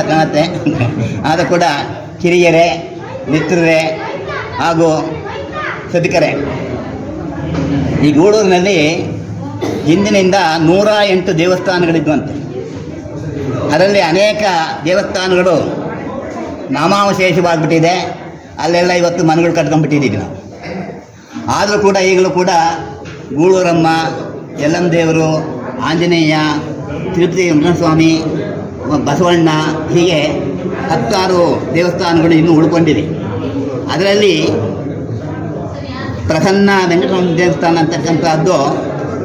ಅಂತ ಕಾಣುತ್ತೆ ಆದರೂ ಕೂಡ ಕಿರಿಯರೆ, ಮಿತ್ರರೆ ಹಾಗೂ ಸದಿಕರೇ ಈ ಗೂಡೂರಿನಲ್ಲಿ ಹಿಂದಿನಿಂದ ನೂರ ಎಂಟು ದೇವಸ್ಥಾನಗಳಿದ್ವಂತೆ. ಅದರಲ್ಲಿ ಅನೇಕ ದೇವಸ್ಥಾನಗಳು ನಾಮಾವಶೇಷವಾಗ್ಬಿಟ್ಟಿದೆ. ಅಲ್ಲೆಲ್ಲ ಇವತ್ತು ಮನೆಗಳು ಕಟ್ಕೊಂಡ್ಬಿಟ್ಟಿದ್ದೀವಿ ನಾವು. ಆದರೂ ಕೂಡ ಈಗಲೂ ಕೂಡ ಗೂಳೂರಮ್ಮ ಯಲ್ಲಮ್ಮ ದೇವರು ಆಂಜನೇಯ, ತಿರುಪತಿ ವೆಂಕಟಸ್ವಾಮಿ ಬಸವಣ್ಣ ಹೀಗೆ ಹತ್ತಾರು ದೇವಸ್ಥಾನಗಳು ಇನ್ನೂ ಉಳ್ಕೊಂಡಿದೆ ಅದರಲ್ಲಿ ಪ್ರಸನ್ನ ವೆಂಕಟರಮಣ ದೇವಸ್ಥಾನ ಅಂತಕ್ಕಂಥದ್ದು,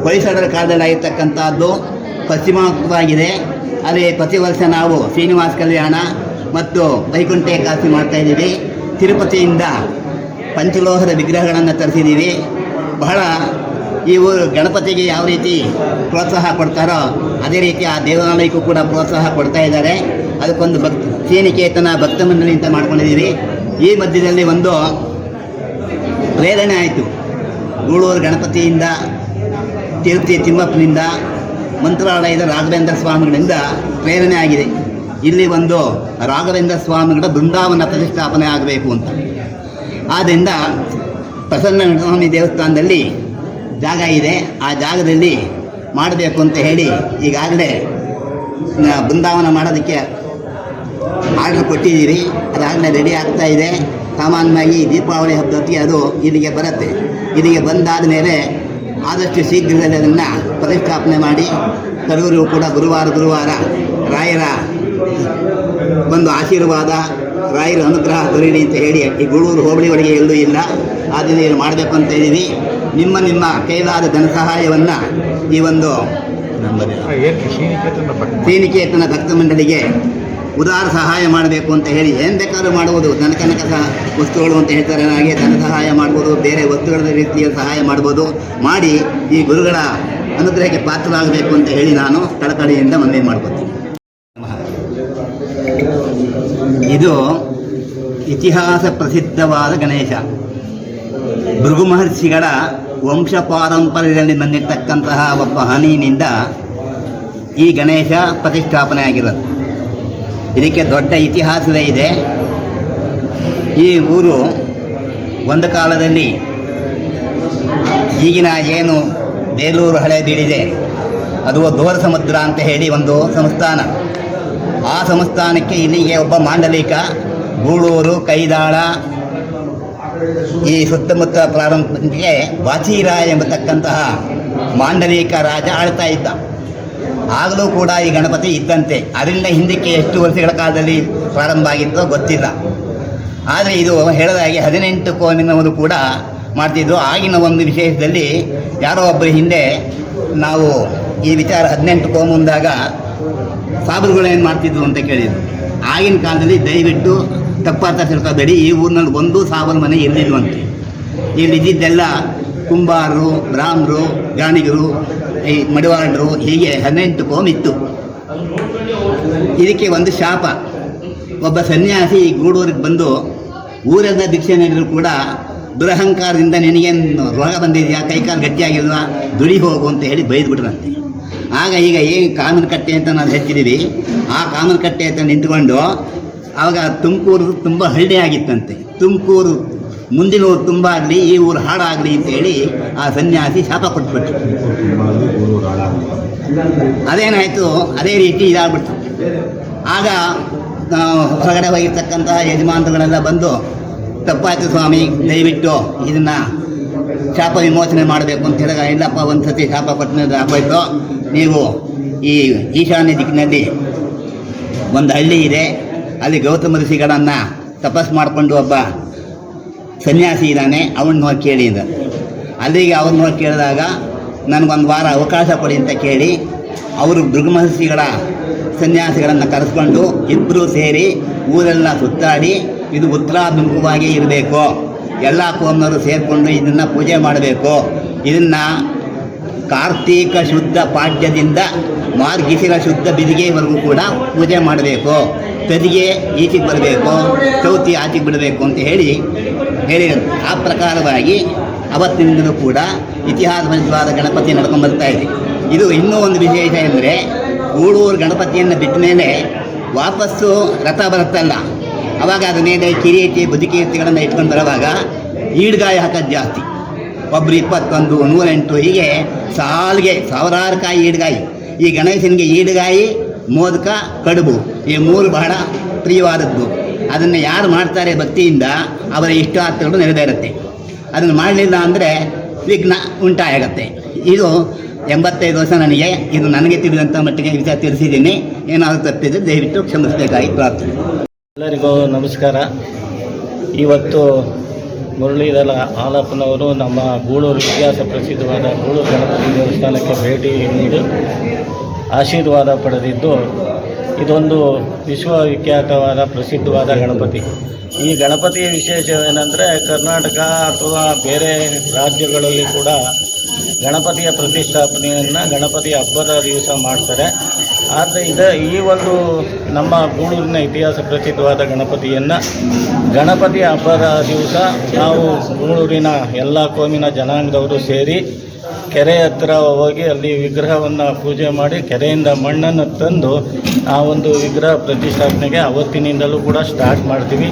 ಹೊಯ್ಸಳರ ಕಾಲದಲ್ಲಿ ಆಗಿರ್ತಕ್ಕಂಥದ್ದು ಪಶ್ಚಿಮವಾಗಿದೆ. ಅಲ್ಲಿ ಪ್ರತಿ ವರ್ಷ ನಾವು ಶ್ರೀನಿವಾಸ ಕಲ್ಯಾಣ ಮತ್ತು ವೈಕುಂಠ ಏಕಾದಶಿ ಮಾಡ್ತಾ ಇದ್ದೀವಿ. ತಿರುಪತಿಯಿಂದ ಪಂಚಲೋಹದ ವಿಗ್ರಹಗಳನ್ನು ತರಿಸಿದ್ದೀವಿ. ಬಹಳ ಊರು ಗಣಪತಿಗೆ ಯಾವ ರೀತಿ ಪ್ರೋತ್ಸಾಹ ಕೊಡ್ತಾರೋ ಅದೇ ರೀತಿ ಆ ದೇವಾಲಯಕ್ಕೂ ಕೂಡ ಪ್ರೋತ್ಸಾಹ ಕೊಡ್ತಾ ಇದ್ದಾರೆ. ಅದಕ್ಕೊಂದು ಭಕ್ತ ಸೇನಿಕೇತನ ಭಕ್ತ ಮಂಡಳಿ ಅಂತ ಮಾಡ್ಕೊಂಡಿದ್ದೀವಿ ಈ ಮಧ್ಯದಲ್ಲಿ ಒಂದು ಪ್ರೇರಣೆ ಆಯಿತು. ಗೂಳೂರು ಗಣಪತಿಯಿಂದ, ತಿರುಪತಿ ತಿಮ್ಮಪ್ಪನಿಂದ, ಮಂತ್ರಾಲಯದ ರಾಘವೇಂದ್ರ ಸ್ವಾಮಿಗಳಿಂದ ಪ್ರೇರಣೆ ಆಗಿದೆ. ಇಲ್ಲಿ ಒಂದು ರಾಘವೇಂದ್ರ ಸ್ವಾಮಿಗಳ ಬೃಂದಾವನ ಪ್ರತಿಷ್ಠಾಪನೆ ಆಗಬೇಕು ಅಂತ. ಆದ್ದರಿಂದ ಪ್ರಸನ್ನ ಸ್ವಾಮಿ ದೇವಸ್ಥಾನದಲ್ಲಿ ಜಾಗ ಇದೆ, ಆ ಜಾಗದಲ್ಲಿ ಮಾಡಬೇಕು ಅಂತ ಹೇಳಿ ಈಗಾಗಲೇ ಬೃಂದಾವನ ಮಾಡೋದಕ್ಕೆ ಆರ್ಡರ್ ಕೊಟ್ಟಿದ್ದೀರಿ. ಅದಾಗಲೇ ರೆಡಿ ಆಗ್ತಾ ಇದೆ. ಸಾಮಾನ್ಯವಾಗಿ ದೀಪಾವಳಿ ಹಬ್ಬದೊತ್ತಿಗೆ ಅದು ಇಲ್ಲಿಗೆ ಬರುತ್ತೆ. ಇಲ್ಲಿಗೆ ಬಂದಾದ ಮೇಲೆ ಆದಷ್ಟು ಶೀಘ್ರದಲ್ಲಿ ಅದನ್ನು ಪ್ರತಿಷ್ಠಾಪನೆ ಮಾಡಿ, ತರೂರು ಕೂಡ ಗುರುವಾರ ಗುರುವಾರ ರಾಯರ ಒಂದು ಆಶೀರ್ವಾದ, ರಾಯರ ಅನುಗ್ರಹ ದೊರೆಯಲಿ ಅಂತ ಹೇಳಿ ಈ ಗುಳೂರು ಹೋಬಳಿ ಒಳಗೆ ಎಲ್ಲೂ ಇಲ್ಲ. ಆದ್ದರಿಂದ ಇಲ್ಲಿ ಮಾಡಬೇಕು ಅಂತ ಇದ್ದೀವಿ ನಿಮ್ಮ ನಿಮ್ಮ ಕೈಲಾದ ಧನ ಸಹಾಯವನ್ನು ಈ ಒಂದು ಶ್ರೀನಿಕೇತನ ಭಕ್ತ ಶ್ರೀನಿಕೇತನ ಭಕ್ತ ಮಂಡಳಿಗೆ ಉದಾರ ಸಹಾಯ ಮಾಡಬೇಕು ಅಂತ ಹೇಳಿ ಏನು ಬೇಕಾದ್ರೂ ಮಾಡ್ಬೋದು. ದನಕನಕ ಸಹ ವಸ್ತುಗಳು ಅಂತ ಹೇಳ್ತಾರೆ. ಹಾಗೆ ಧನ ಸಹಾಯ ಮಾಡ್ಬೋದು. ಬೇರೆ ವಸ್ತುಗಳ ರೀತಿಯ ಸಹಾಯ ಮಾಡ್ಬೋದು. ಮಾಡಿ ಈ ಗುರುಗಳ ಅನುಗ್ರಹಕ್ಕೆ ಪಾತ್ರರಾಗಬೇಕು ಅಂತ ಹೇಳಿ ನಾನು ಕಳಕಳಿಯಿಂದ ಮನವಿ ಮಾಡ್ಕೊತೀನಿ. ಇದು ಇತಿಹಾಸ ಪ್ರಸಿದ್ಧವಾದ ಗಣೇಶ. ಭೃಗು ಮಹರ್ಷಿಗಳ ವಂಶ ಪಾರಂಪರ್ಯದಲ್ಲಿ ಬಂದಿರತಕ್ಕಂತಹ ಒಬ್ಬ ಹನಿಯಿಂದ ಈ ಗಣೇಶ ಪ್ರತಿಷ್ಠಾಪನೆ ಆಗಿರೋದು. ಇದಕ್ಕೆ ದೊಡ್ಡ ಇತಿಹಾಸವೇ ಇದೆ. ಈ ಊರು ಒಂದು ಕಾಲದಲ್ಲಿ ಈಗಿನ ಏನು ಬೇಲೂರು ಹಳೆ ಬೀಡಿದೆ, ಅದು ದೋರ ಸಮುದ್ರ ಅಂತ ಹೇಳಿ ಒಂದು ಸಂಸ್ಥಾನ. ಆ ಸಂಸ್ಥಾನಕ್ಕೆ ಇಲ್ಲಿಗೆ ಒಬ್ಬ ಮಾಂಡಲಿಕ, ಗೂಳೂರು, ಕೈದಾಳ ಈ ಸುತ್ತಮುತ್ತ ಪ್ರಾರಂಭಕ್ಕೆ ವಾಚಿರಾಯ ಎಂಬತಕ್ಕಂತಹ ಮಾಂಡಲಿಕ ರಾಜ ಆಳ್ತಾ ಇದ್ದ. ಆಗಲೂ ಕೂಡ ಈ ಗಣಪತಿ ಇದ್ದಂತೆ. ಅದರಿಂದ ಹಿಂದಕ್ಕೆ ಎಷ್ಟು ವರ್ಷಗಳ ಕಾಲದಲ್ಲಿ ಪ್ರಾರಂಭ ಆಗಿತ್ತೋ ಗೊತ್ತಿಲ್ಲ. ಆದರೆ ಇದು ಹೇಳಿದಾಗೆ ಹದಿನೆಂಟು ಕೋನಿನವರು ಕೂಡ ಮಾಡ್ತಿದ್ರು. ಆಗಿನ ಒಂದು ವಿಶೇಷದಲ್ಲಿ ಯಾರೋ ಒಬ್ಬರು ಹಿಂದೆ ನಾವು ಈ ವಿಚಾರ ಹದಿನೆಂಟು ಕೋಮು ಮುಂದಾಗ ಸಾಬರುಗಳು ಏನು ಮಾಡ್ತಿದ್ರು ಅಂತ ಕೇಳಿದರು. ಆಗಿನ ಕಾಲದಲ್ಲಿ ದಯವಿಟ್ಟು ತಪ್ಪಾರ್ಥ ತಿಳ್ಕೊಬೇಡಿ. ಈ ಊರಿನಲ್ಲಿ ಒಂದು ಸಾವಿರ ಮನೆ ಇರಲಿಲ್ವಂತೆ ಇಲ್ಲಿ ಇದ್ದಿದ್ದೆಲ್ಲ ಕುಂಬಾರರು, ಬ್ರಾಹ್ಮರು ಗಾಣಿಗರು ಈ ಮಡಿವಾಳರು ಹೀಗೆ ಹದಿನೆಂಟು ಕೋಮ್ ಇತ್ತು. ಇದಕ್ಕೆ ಒಂದು ಶಾಪ. ಒಬ್ಬ ಸನ್ಯಾಸಿ ಗೂಡೂರಿಗೆ ಬಂದು ಊರೆಲ್ಲ ದೀಕ್ಷೆ ನೀಡಿದ್ರು ಕೂಡ ದುರಹಂಕಾರದಿಂದ ನಿನಗೇನು ರೋಗ ಬಂದಿದೆಯಾ? ಕೈಕಾಲು ಗಟ್ಟಿಯಾಗಿಲ್ವಾ? ದುಡಿ ಹೋಗು ಅಂತ ಹೇಳಿ ಬೈದ್ಬಿಟ್ರಂತೆ. ಆಗ ಈಗ ಏನು ಕಾಮನ ಕಟ್ಟೆ ಅಂತ ನಾವು ಹೆಚ್ಚಿದ್ದೀವಿ ಆ ಕಾಮನ ಕಟ್ಟೆ ಅಂತ ನಿಂತ್ಕೊಂಡು ಆವಾಗ ತುಮಕೂರು ತುಂಬ ಹಳ್ಳಿ ಆಗಿತ್ತಂತೆ. ತುಮಕೂರು ಮುಂದಿನ ಊರು ತುಂಬ ಆಗಲಿ, ಈ ಊರು ಹಾಡಾಗಲಿ ಅಂತ ಹೇಳಿ ಆ ಸನ್ಯಾಸಿ ಶಾಪ ಕೊಟ್ಬಿಟ್ರು. ಅದೇನಾಯಿತು? ಅದೇ ರೀತಿ ಇದಾಗ್ಬಿಡ್ತು. ಆಗ ಹೊರಗಡೆ ಹೋಗಿರ್ತಕ್ಕಂತಹ ಯಜಮಾನರುಗಳೆಲ್ಲ ಬಂದು, ತಪ್ಪಾಯ್ತು ಸ್ವಾಮಿ, ದಯವಿಟ್ಟು ಇದನ್ನು ಶಾಪ ವಿಮೋಚನೆ ಮಾಡಬೇಕು ಅಂತ ಹೇಳಿದಾಗ, ಇಲ್ಲಪ್ಪ ಒಂದು ಸತಿ ಶಾಪ ಕೊಟ್ಟಿನ ಆಗೋಯ್ತು. ನೀವು ಈ ಈಶಾನ್ಯ ದಿಕ್ಕಿನಲ್ಲಿ ಒಂದು ಹಳ್ಳಿ ಇದೆ. ಅಲ್ಲಿ ಗೌತಮ ಋಷಿಗಳನ್ನು ತಪಸ್ ಮಾಡಿಕೊಂಡು ಒಬ್ಬ ಸನ್ಯಾಸಿ ಇದ್ದಾನೆ ಅವನ್ನ ನೋಡಿ ಕೇಳಿ ಅಂದ ಅಲ್ಲಿಗೆ ಅವ್ರನ್ನ ನೋಡಿ ಕೇಳಿದಾಗ ನನಗೊಂದು ವಾರ ಅವಕಾಶ ಕೊಡಿ ಅಂತ ಕೇಳಿ ಅವರು ಮಹರ್ಷಿಗಳ ಸನ್ಯಾಸಿಗಳನ್ನು ಕರೆಸ್ಕೊಂಡು ಇಬ್ಬರು ಸೇರಿ ಊರೆಲ್ಲ ಸುತ್ತಾಡಿ ಇದು ಉತ್ತರಾಭಿಮುಖವಾಗಿ ಇರಬೇಕು. ಎಲ್ಲ ಕೋಮರು ಸೇರಿಕೊಂಡು ಇದನ್ನು ಪೂಜೆ ಮಾಡಬೇಕು. ಇದನ್ನು ಕಾರ್ತೀಕ ಶುದ್ಧ ಪಾಡ್ಯದಿಂದ ಮಾರ್ಗಿಸಿರ ಶುದ್ಧ ಬಿದಿಗೆವರೆಗೂ ಕೂಡ ಪೂಜೆ ಮಾಡಬೇಕು. ತದಿಗೆ ಈಚೆಗೆ ಬರಬೇಕು, ಚೌತಿ ಆಚೆಗೆ ಬಿಡಬೇಕು ಅಂತ ಹೇಳಿ ಹೇಳಿ ಆ ಪ್ರಕಾರವಾಗಿ ಅವತ್ತಿನಿಂದಲೂ ಕೂಡ ಇತಿಹಾಸ ಇತಿಹಾಸಬದ್ಧವಾದ ಗಣಪತಿ ನಡ್ಕೊಂಡು ಬರ್ತಾ ಇದೆ. ಇದು ಇನ್ನೂ ಒಂದು ವಿಶೇಷ ಎಂದರೆ ಗೂಡೂರು ಗಣಪತಿಯನ್ನು ಬಿಟ್ಟ ಮೇಲೆ ವಾಪಸ್ಸು ರಥ ಬರುತ್ತಲ್ಲ, ಅವಾಗ ಅದ್ರ ಮೇಲೆ ಕಿರೀಟಿ ಬದುಕೀರ್ತಿಗಳನ್ನು ಇಟ್ಕೊಂಡು ಬರುವಾಗ ಈಡ್ಗಾಯ ಹಾಕೋದು ಜಾಸ್ತಿ. ಒಬ್ರು ಇಪ್ಪತ್ತೊಂದು, ನೂರೆಂಟು, ಹೀಗೆ ಸಾಲಿಗೆ ಸಾವಿರಾರು ಕಾಯಿ ಈಡ್ಗಾಯಿ. ಈ ಗಣೇಶನಿಗೆ ಈಡ್ಗಾಯಿ, ಮೋದಕ, ಕಡುಬು, ಈ ಮೂರು ಬಹಳ ಪ್ರಿಯವಾದದ್ದು. ಅದನ್ನು ಯಾರು ಮಾಡ್ತಾರೆ ಭಕ್ತಿಯಿಂದ, ಅವರ ಇಷ್ಟಾರ್ಥಗಳು ನೆರವೇರುತ್ತೆ ಅದನ್ನು ಮಾಡಲಿಲ್ಲ ಅಂದರೆ ವಿಘ್ನ ಉಂಟಾಗತ್ತೆ ಇದು ಎಂಬತ್ತೈದು ವರ್ಷ ನನಗೆ, ಇದು ನನಗೆ ತಿಳಿದಂಥ ಮಟ್ಟಿಗೆ ವಿಚಾರ ತಿಳಿಸಿದ್ದೀನಿ. ಏನಾದರೂ ತಪ್ಪಿದ್ರೆ ದಯವಿಟ್ಟು ಕ್ಷಮಿಸಬೇಕಾಗಿ ಪ್ರಾರ್ಥನೆ. ಎಲ್ಲರಿಗೂ ನಮಸ್ಕಾರ. ಇವತ್ತು ಮುರಳೀಧರ ಹಾಲಪ್ಪನವರು ನಮ್ಮ ಗೂಳೂರು ಇತಿಹಾಸ ಪ್ರಸಿದ್ಧವಾದ ಗೂಳೂರು ಗಣಪತಿ ದೇವಸ್ಥಾನಕ್ಕೆ ಭೇಟಿ ನೀಡಿ ಆಶೀರ್ವಾದ ಪಡೆದಿದ್ದು, ಇದೊಂದು ವಿಶ್ವವಿಖ್ಯಾತವಾದ ಪ್ರಸಿದ್ಧವಾದ ಗಣಪತಿ. ಈ ಗಣಪತಿಯ ವಿಶೇಷವೇನೆಂದರೆ ಕರ್ನಾಟಕ ಅಥವಾ ಬೇರೆ ರಾಜ್ಯಗಳಲ್ಲಿ ಕೂಡ ಗಣಪತಿಯ ಪ್ರತಿಷ್ಠಾಪನೆಯನ್ನು ಗಣಪತಿ ಹಬ್ಬದ ದಿವಸ ಮಾಡ್ತಾರೆ. ಆದರೆ ಇದ ಈ ಒಂದು ನಮ್ಮ ಗೂಳೂರಿನ ಇತಿಹಾಸ ಪ್ರಸಿದ್ಧವಾದ ಗಣಪತಿಯನ್ನು ಗಣಪತಿ ಹಬ್ಬದ ದಿವಸ ನಾವು ಗೂಳೂರಿನ ಎಲ್ಲ ಕೋಮಿನ ಜನಾಂಗದವರು ಸೇರಿ ಕೆರೆ ಹತ್ರ ಹೋಗಿ ಅಲ್ಲಿ ವಿಗ್ರಹವನ್ನು ಪೂಜೆ ಮಾಡಿ ಕೆರೆಯಿಂದ ಮಣ್ಣನ್ನು ತಂದು ಆ ಒಂದು ವಿಗ್ರಹ ಪ್ರತಿಷ್ಠಾಪನೆಗೆ ಅವತ್ತಿನಿಂದಲೂ ಕೂಡ ಸ್ಟಾರ್ಟ್ ಮಾಡ್ತೀವಿ.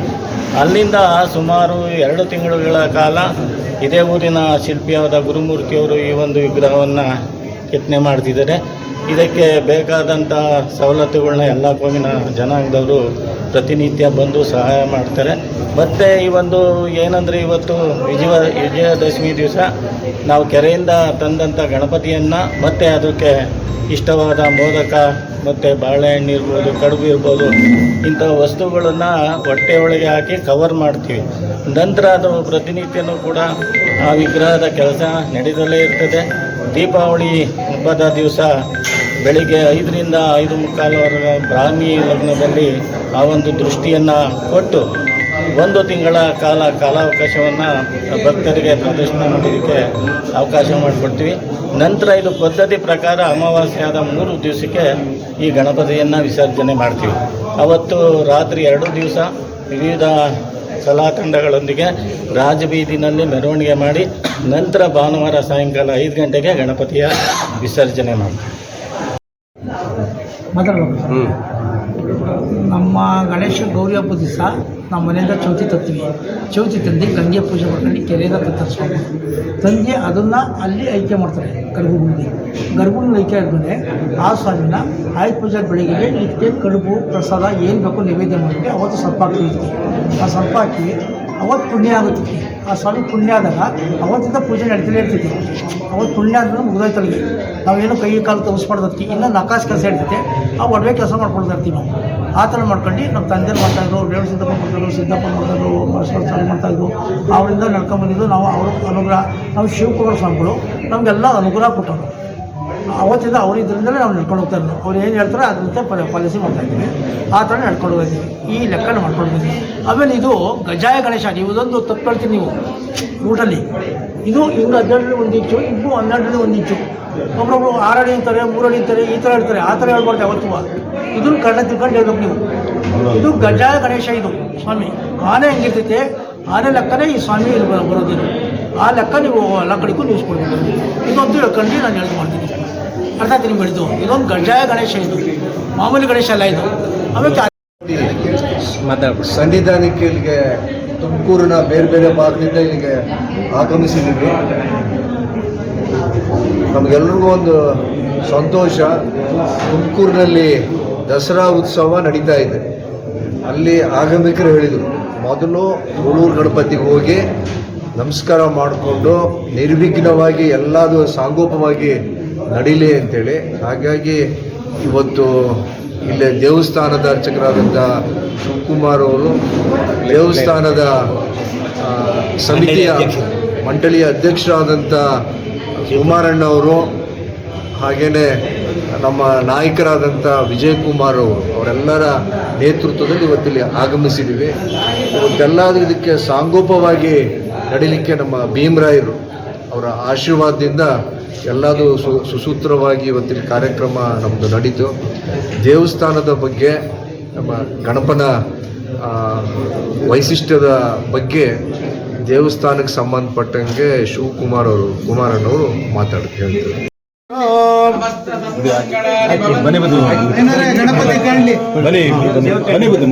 ಅಲ್ಲಿಂದ ಸುಮಾರು ಎರಡು ತಿಂಗಳುಗಳ ಕಾಲ ಇದೇ ಊರಿನ ಶಿಲ್ಪಿಯಾದ ಗುರುಮೂರ್ತಿಯವರು ಈ ಒಂದು ವಿಗ್ರಹವನ್ನು ಕೆತ್ತನೆ ಮಾಡ್ತಿದ್ದಾರೆ. ಇದಕ್ಕೆ ಬೇಕಾದಂಥ ಸವಲತ್ತುಗಳನ್ನ ಎಲ್ಲ ಕೋಮಿನ ಜನಾಂಗದವರು ಪ್ರತಿನಿತ್ಯ ಬಂದು ಸಹಾಯ ಮಾಡ್ತಾರೆ. ಮತ್ತು ಈ ಒಂದು ಏನಂದರೆ ಇವತ್ತು ವಿಜಯ ವಿಜಯದಶಮಿ ದಿವಸ ನಾವು ಕೆರೆಯಿಂದ ತಂದಂಥ ಗಣಪತಿಯನ್ನು, ಮತ್ತು ಅದಕ್ಕೆ ಇಷ್ಟವಾದ ಮೋದಕ, ಮತ್ತು ಬಾಳೆಹಣ್ಣು ಇರ್ಬೋದು, ಕಡುಬು ಇರ್ಬೋದು ಇಂಥ ವಸ್ತುಗಳನ್ನು ಹೊಟ್ಟೆ ಒಳಗೆ ಹಾಕಿ ಕವರ್ ಮಾಡ್ತೀವಿ. ನಂತರ ಅದು ಪ್ರತಿನಿತ್ಯನೂ ಕೂಡ ಆ ವಿಗ್ರಹದ ಕೆಲಸ ನಡೆದಲೇ ಇರ್ತದೆ. ದೀಪಾವಳಿ ಹಬ್ಬದ ದಿವಸ ಬೆಳಿಗ್ಗೆ ಐದರಿಂದ ಐದು ಮುಕ್ಕಾಲವರೆಗೆ ಬ್ರಾಹ್ಮಿ ಲಗ್ನದಲ್ಲಿ ಆ ಒಂದು ದೃಷ್ಟಿಯನ್ನು ಕೊಟ್ಟು ಒಂದು ತಿಂಗಳ ಕಾಲ ಕಾಲಾವಕಾಶವನ್ನು ಭಕ್ತರಿಗೆ ಪ್ರದರ್ಶನ ಮಾಡೋದಕ್ಕೆ ಅವಕಾಶ ಮಾಡಿಕೊಡ್ತೀವಿ. ನಂತರ ಇದು ಪದ್ಧತಿ ಪ್ರಕಾರ ಅಮಾವಾಸ್ಯೆಯಾದ ಮೂರು ದಿವಸಕ್ಕೆ ಈ ಗಣಪತಿಯನ್ನು ವಿಸರ್ಜನೆ ಮಾಡ್ತೀವಿ. ಅವತ್ತು ರಾತ್ರಿ ಎರಡು ದಿವಸ ವಿವಿಧ ಕಲಾತಂಡಗಳೊಂದಿಗೆ ರಾಜಬೀದಿನಲ್ಲಿ ಮೆರವಣಿಗೆ ಮಾಡಿ ನಂತರ ಭಾನುವಾರ ಸಾಯಂಕಾಲ ಐದು ಗಂಟೆಗೆ ಗಣಪತಿಯ ವಿಸರ್ಜನೆ ಮಾಡಿ ನಮ್ಮ ಗಣೇಶ ಗೌರಿ ಹಬ್ಬದ ದಿವಸ ನಮ್ಮ ಮನೆಯಿಂದ ಚೌತಿ ತರ್ತೀವಿ. ಚೌತಿ ತಂದು ಗಂಗೆ ಪೂಜೆ ಮಾಡ್ಕೊಂಡು ಕೆರೆಯಿಂದ ತತ್ತರಿಸ್ಕೊಂಡು ತಂದು ಅದನ್ನು ಅಲ್ಲಿ ಐಕ್ಯ ಮಾಡ್ತಾರೆ ಗರ್ಭಗುಡಿ ಗರ್ಭಗುಡಿ ಐಕ್ಯ ಆದಮೇಲೆ ಆ ಸ್ವಾಮಿನ ಆಯುಧ ಪೂಜೆ ಬೆಳಗ್ಗೆ ಇದಕ್ಕೆ ಕಡುಬು ಪ್ರಸಾದ ಏನು ಬೇಕು ನೈವೇದ್ಯ ಮಾಡಿ ಅವತ್ತು ಸ್ವಲ್ಪ ಹಾಕ್ತೀವಿ ಆ ಸ್ವಲ್ಪ ಹಾಕಿ ಅವತ್ತು ಪುಣ್ಯ ಆಗುತ್ತೈತಿ ಆ ಸ್ವಾಮಿ ಪುಣ್ಯ ಆದಾಗ ಅವತ್ತಿಂದ ಪೂಜೆ ನಡೀತಲೇ ಇರ್ತೈತಿ. ಅವತ್ತು ಪುಣ್ಯ ಅಂದ್ರೆ ಮುಗಿದೋಯ್ತಲ್ಲಿ ನಾವೇನು ಕೈ ಕಾಲು ತೋರಿಸ್ಬಾರ್ದತ್ತಿ ಇಲ್ಲ ನಕಾಶ್ ಕೆಲಸ ಇರ್ತೈತೆ, ಆ ಒಡವೆ ಕೆಲಸ ಮಾಡ್ಕೊಳ್ತಾ ಇರ್ತೀವಿ ನಾವು. ಆ ಥರ ಮಾಡ್ಕೊಂಡು ನಮ್ಮ ತಂದೆ ಮಾಡ್ತಾಯಿದ್ರು ರೇಣು ಸಿದ್ದಪ್ಪ ಮಾಡ್ತಾಯಿದ್ರು ಸಿದ್ದಪ್ಪ ಮಾಡ್ತಾಯಿದ್ರು ಪರಸ್ಪರ ಸ್ವಾಮಿ ಮಾಡ್ತಾಯಿದ್ರು ಅವರಿಂದ ನಡ್ಕೊಂಬಂದಿದ್ದು ನಾವು ಅವ್ರ ಅನುಗ್ರಹ. ನಾವು ಶಿವಕುಮಾರ ಸ್ವಾಮಿಗಳು, ನಮಗೆಲ್ಲ ಅನುಗ್ರಹ ಕೊಟ್ಟರು ಅವತ್ತಿಂದ ಅವರಿದ್ದರಿಂದಲೇ ನಾವು ನಡ್ಕೊಂಡು ಹೋಗ್ತಾ ಇರೋದು. ಅವ್ರು ಏನು ಹೇಳ್ತಾರೆ ಅದರಂತೆ ಪಲ ಪಾಲಿಸಿ ಮಾಡ್ತಾ ಇದ್ದೀವಿ. ಆ ಥರ ನಡ್ಕೊಂಡು ಹೋಗಿದ್ದೀವಿ ಈ ಲೆಕ್ಕನ ಮಾಡ್ಕೊಂಡು ಹೋಗಿದ್ದೀವಿ ಆಮೇಲೆ ಇದು ಗಜಾಯ ಗಣೇಶ ನೀವು ಇದೊಂದು ತಪ್ಪು ಹೇಳ್ತೀನಿ ನೀವು. ಊಟಲ್ಲಿ. ಇದು ಹಿಂಗೆ ಹದಿನೆಂಟರಲ್ಲಿ ಒಂದು ಇಂಚು ಇಬ್ಬರು ಹನ್ನೆರಡರಲ್ಲಿ ಒಂದು ಇಂಚು ಒಬ್ಬರೊಬ್ರು ಆರಡಿ ಅಂತಾರೆ, ಮೂರಡಿ ಅಂತಾರೆ, ಈ ಥರ ಹೇಳ್ತಾರೆ. ಆ ಥರ ಹೇಳ್ಬಾರ್ದು ಅವತ್ತು ಇದನ್ನು ಕಣ್ಣ ತಿಳ್ಕೊಂಡು ಹೇಳ್ಬೇಕು ನೀವು. ಇದು ಗಜಾಯ ಗಣೇಶ ಇದು, ಸ್ವಾಮಿ. ಆನೆ ಹೆಂಗಿರ್ತೈತೆ? ಆನೆ ಲೆಕ್ಕನೇ ಈ ಸ್ವಾಮಿ ಇದು ಬರೋ- ಆ ಲೆಕ್ಕ ನೀವು ಎಲ್ಲ ಕಡೆಗೂ ನ್ಯೂಸ್ ಕೊಡ್ಬೇಕು. ಇದೊಂದು ಹೇಳ್ಕೊಂಡು ನಾನು ಹೇಳ್ದು ಮಾಡ್ತೀನಿ. ಆಯ್ತು ನಿಮ್ಗೆ ಹೇಳಿದ್ದು ಇದೊಂದು ಗಣೇಶ ಇದು. ಮಾಮೂಲಿ ಗಣೇಶ ಅಲ್ಲ ಇದು. ಸನ್ನಿಧಾನಕ್ಕೆ ಇಲ್ಲಿಗೆ ತುಮಕೂರಿನ ಬೇರೆ ಬೇರೆ ಭಾಗದಿಂದ ಇಲ್ಲಿಗೆ ಆಗಮಿಸಿದ್ದೀವಿ. ನಮಗೆಲ್ರಿಗೂ ಒಂದು ಸಂತೋಷ. ತುಮಕೂರಿನಲ್ಲಿ ದಸರಾ ಉತ್ಸವ ನಡೀತಾ ಇದೆ. ಅಲ್ಲಿ ಆಗಮಿಕರು ಹೇಳಿದರು, ಮೊದಲು ಉಳೂರು ಗಣಪತಿಗೆ ಹೋಗಿ ನಮಸ್ಕಾರ ಮಾಡಿಕೊಂಡು ನಿರ್ವಿಘ್ನವಾಗಿ ಎಲ್ಲದೂ ಸಾಂಗೋಪವಾಗಿ ನಡೀಲಿ ಅಂತೇಳಿ. ಹಾಗಾಗಿ ಇವತ್ತು ಇಲ್ಲೇ ದೇವಸ್ಥಾನದ ಅರ್ಚಕರಾದಂಥ ಶಿವಕುಮಾರ್ ಅವರು ದೇವಸ್ಥಾನದ ಸಮಿತಿಯ ಮಂಡಳಿಯ ಅಧ್ಯಕ್ಷರಾದಂಥ ಕುಮಾರಣ್ಣ ಅವರು ಹಾಗೆಯೇ ನಮ್ಮ ನಾಯಕರಾದಂಥ ವಿಜಯ್ ಕುಮಾರ್ ಅವರು ಅವರೆಲ್ಲರ ನೇತೃತ್ವದಲ್ಲಿ ಇವತ್ತಿಲ್ಲಿ ಆಗಮಿಸಿದ್ದೀವಿ. ಇವತ್ತೆಲ್ಲಾದರೂ ಇದಕ್ಕೆ ಸಾಂಗೋಪವಾಗಿ ನಡೀಲಿಕ್ಕೆ ನಮ್ಮ ಭೀಮರಾಯರು ಅವರ ಆಶೀರ್ವಾದದಿಂದ ಎಲ್ಲದೂ ಸು ಸುಸೂತ್ರವಾಗಿ ಇವತ್ತಿನ ಕಾರ್ಯಕ್ರಮ ನಮ್ಮದು ನಡೀತು. ದೇವಸ್ಥಾನದ ಬಗ್ಗೆ ನಮ್ಮ ಗಣಪನ ವೈಶಿಷ್ಟ್ಯದ ಬಗ್ಗೆ ದೇವಸ್ಥಾನಕ್ಕೆ ಸಂಬಂಧಪಟ್ಟಂಗೆ ಶಿವಕುಮಾರ್ ಅವರು ಕುಮಾರಣ್ಣವರು ಮಾತಾಡ್ತಾ ಹೇಳ್ತಾರೆ. ಗಣಪತಿ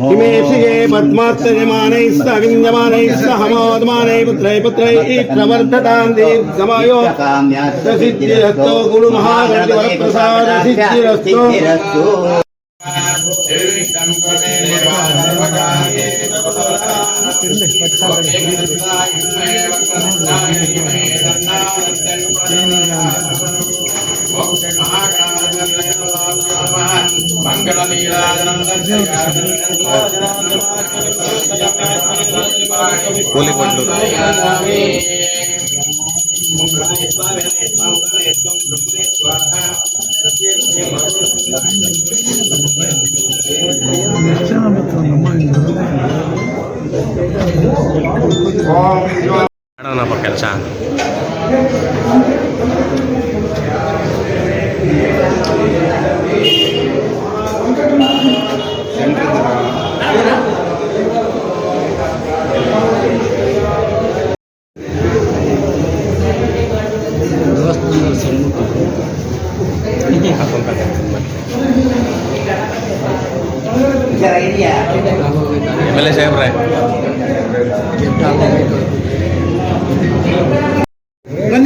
ಕಾಣಲಿ ಮನೆ ಮನೆ ಬದು ಮುಂದೆ ಹಿಮೇಶಿಗೆ ಪದ್ಮಾತ್ಮಜಮಾನೈಸ್ತ ಹಮೋದಮಾನೈ ಪುತ್ರೈ ಪುತ್ರೈ போலி பண்டூர் ஓம் பிரம்மணே ஸ்வாஹா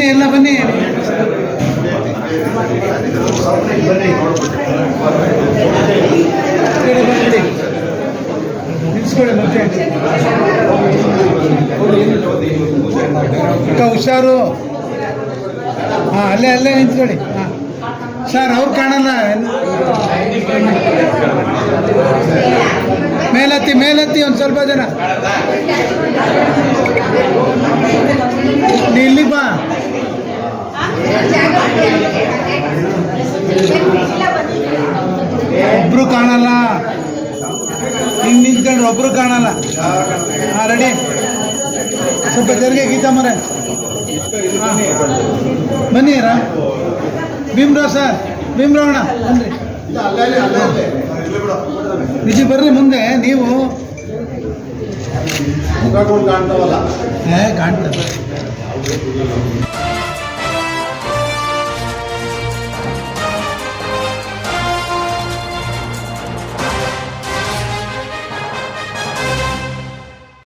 ಬನ್ನಿ ಎಲ್ಲ ಬನ್ನಿ. ಹುಷಾರು. ಹಾಂ ಅಲ್ಲೇ ಅಲ್ಲೇ ನಿಂತ್ಕೊಳ್ಳಿ. ಹಾಂ. ಸರ್ ಅವ್ರು ಕಾಣಲ್ಲ. ಮೇಲತ್ತಿ ಮೇಲತ್ತಿ ಒಂದು ಸ್ವಲ್ಪ ಜನ. ನೀ ಇಲ್ಲಿ ಬಾ. ಒಬ್ರು ಕಾಣಲ್ಲ. ಹಿಂಗ್ ನಿಂತ್ಕೊಂಡ್ರೆ ಒಬ್ರು ಕಾಣಲ್ಲ. ಹಾಂ ರೆಡಿ ಸ್ವಲ್ಪ ಜರಿಗೆ ಗೀತಾ ಮರೆ. ಹಾಂ. ಬನ್ನಿ ರಾ ಭೀಮ್ರಾವ್ ಸರ್ ಭೀಮ್ರಾವಣ ನಿಜ ಬರ್ರಿ ಮುಂದೆ. ನೀವು ಕಾಣ್ತಾವಲ್ಲ. ಕಾಣ್ತದೆ.